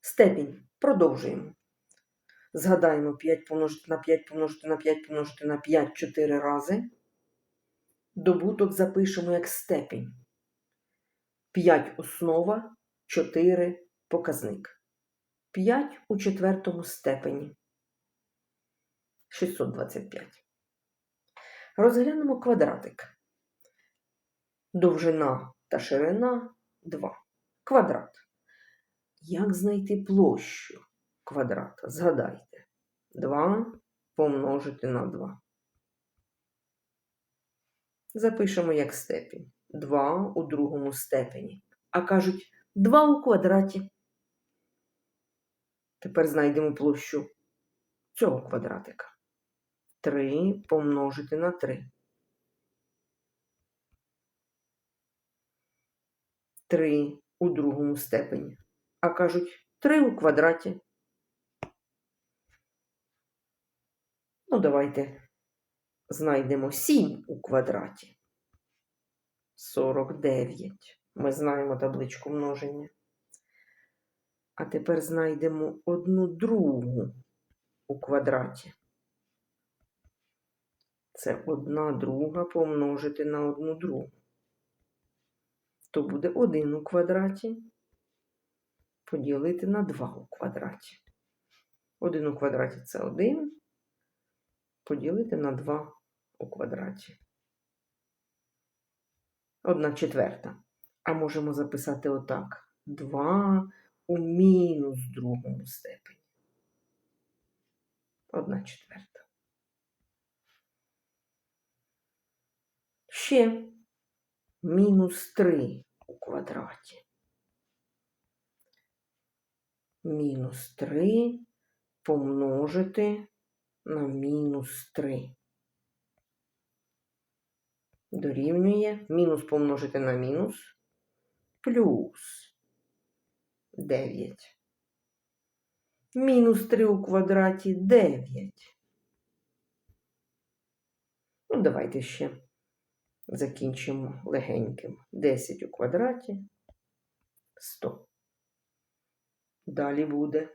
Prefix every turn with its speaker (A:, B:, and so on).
A: Степінь. Продовжуємо. Згадаємо 5 помножити на 5 помножити на 5 помножити на 5 4 рази. Добуток запишемо як степінь. 5 основа, 4 показник. 5 у четвертому степені. 625. Розглянемо квадратик. Довжина та ширина 2. Квадрат. Як знайти площу квадрата? Згадайте. 2 помножити на 2. Запишемо як степінь. 2 у другому степені. А кажуть 2 у квадраті. Тепер знайдемо площу цього квадратика. 3 помножити на 3. 3 у другому степені. А кажуть 3 у квадраті. Ну, давайте знайдемо 7 у квадраті. 49. Ми знаємо табличку множення. А тепер знайдемо одну другу у квадраті. Це одна друга помножити на одну другу. То буде 1 у квадраті поділити на 2 у квадраті. 1 у квадраті це 1. Поділити на 2 у квадраті. 1 четверта. А можемо записати отак. 2 у мінус другому степені. 1 четверта. Ще мінус 3 у квадраті. Мінус 3 помножити на мінус 3. Дорівнює мінус помножити на мінус плюс 9. Мінус 3 у квадраті 9. Ну, давайте ще закінчимо легеньким. 10 у квадраті 100. Далі буде